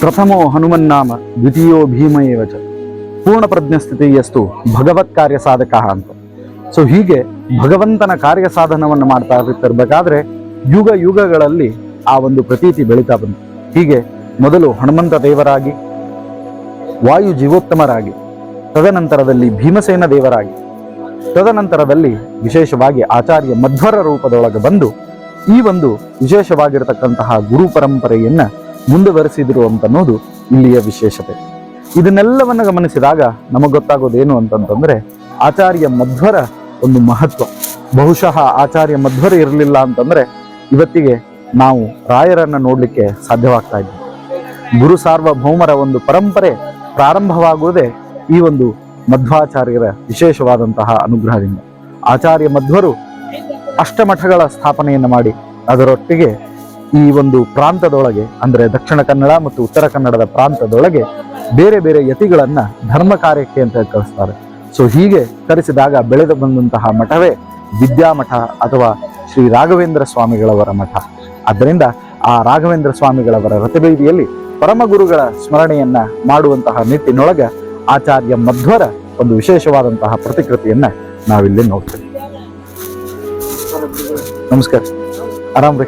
ಪ್ರಥಮೋ ಹನುಮನ್ನಾಮ ದ್ವಿತೀಯೋ ಭೀಮ ಏವಚ ಪೂರ್ಣ ಪೂರ್ಣ ಪ್ರಜ್ಞಸ್ಥಿತಿಯಸ್ತು ಭಗವತ್ ಕಾರ್ಯ ಸಾಧಕ ಅಂತ. ಸೊ ಹೀಗೆ ಭಗವಂತನ ಕಾರ್ಯ ಸಾಧನವನ್ನು ಮಾಡ್ತಾ ಇರ್ಬೇಕಾದ್ರೆ ಯುಗ ಯುಗಗಳಲ್ಲಿ ಆ ಒಂದು ಪ್ರತೀತಿ ಬೆಳೀತಾ ಬಂತು. ಹೀಗೆ ಮೊದಲು ಹನುಮಂತ ದೇವರಾಗಿ, ವಾಯು ಜೀವೋತ್ತಮರಾಗಿ, ತದನಂತರದಲ್ಲಿ ಭೀಮಸೇನ ದೇವರಾಗಿ, ತದನಂತರದಲ್ಲಿ ವಿಶೇಷವಾಗಿ ಆಚಾರ್ಯ ಮಧ್ವರ ರೂಪದೊಳಗೆ ಬಂದು ಈ ಒಂದು ವಿಶೇಷವಾಗಿರತಕ್ಕಂತಹ ಗುರು ಪರಂಪರೆಯನ್ನ ಮುಂದುವರೆಸಿದ್ರು ಅಂತನ್ನೋದು ಇಲ್ಲಿಯ ವಿಶೇಷತೆ. ಇದನ್ನೆಲ್ಲವನ್ನು ಗಮನಿಸಿದಾಗ ನಮಗೆ ಗೊತ್ತಾಗೋದೇನು ಅಂತಂತಂದ್ರೆ ಆಚಾರ್ಯ ಮಧ್ವರ ಒಂದು ಮಹತ್ವ. ಬಹುಶಃ ಆಚಾರ್ಯ ಮಧ್ವರ ಇರಲಿಲ್ಲ ಅಂತಂದ್ರೆ ಇವತ್ತಿಗೆ ನಾವು ರಾಯರನ್ನ ನೋಡಲಿಕ್ಕೆ ಸಾಧ್ಯವಾಗ್ತಾ ಇದ್ವಿ ಗುರು ಸಾರ್ವಭೌಮರ ಒಂದು ಪರಂಪರೆ ಪ್ರಾರಂಭವಾಗುವುದೇ ಈ ಒಂದು ಮಧ್ವಾಚಾರ್ಯರ ವಿಶೇಷವಾದಂತಹ ಅನುಗ್ರಹದಿಂದ. ಆಚಾರ್ಯ ಮಧ್ವರು ಅಷ್ಟಮಠಗಳ ಸ್ಥಾಪನೆಯನ್ನು ಮಾಡಿ ಅದರೊಟ್ಟಿಗೆ ಈ ಒಂದು ಪ್ರಾಂತದೊಳಗೆ, ಅಂದರೆ ದಕ್ಷಿಣ ಕನ್ನಡ ಮತ್ತು ಉತ್ತರ ಕನ್ನಡದ ಪ್ರಾಂತದೊಳಗೆ ಬೇರೆ ಬೇರೆ ಯತಿಗಳನ್ನ ಧರ್ಮ ಕಾರ್ಯಕ್ಕೆ ಅಂತ ಕಳಿಸ್ತಾರೆ ಸೊ ಹೀಗೆ ಕರೆಸಿದಾಗ ಬೆಳೆದು ಬಂದಂತಹ ಮಠವೇ ವಿದ್ಯಾಮಠ ಅಥವಾ ಶ್ರೀ ರಾಘವೇಂದ್ರ ಸ್ವಾಮಿಗಳವರ ಮಠ. ಆದ್ದರಿಂದ ಆ ರಾಘವೇಂದ್ರ ಸ್ವಾಮಿಗಳವರ ರಥಬೀದಿಯಲ್ಲಿ ಪರಮಗುರುಗಳ ಸ್ಮರಣೆಯನ್ನ ಮಾಡುವಂತಹ ನಿಟ್ಟಿನೊಳಗೆ ಆಚಾರ್ಯ ಮಧ್ವರ ಒಂದು ವಿಶೇಷವಾದಂತಹ ಪ್ರತಿಕೃತಿಯನ್ನ ನಾವಿಲ್ಲಿ ನೋಡ್ತೇವೆ. ನಮಸ್ಕಾರ. ಆರಾಮ್ ರೀ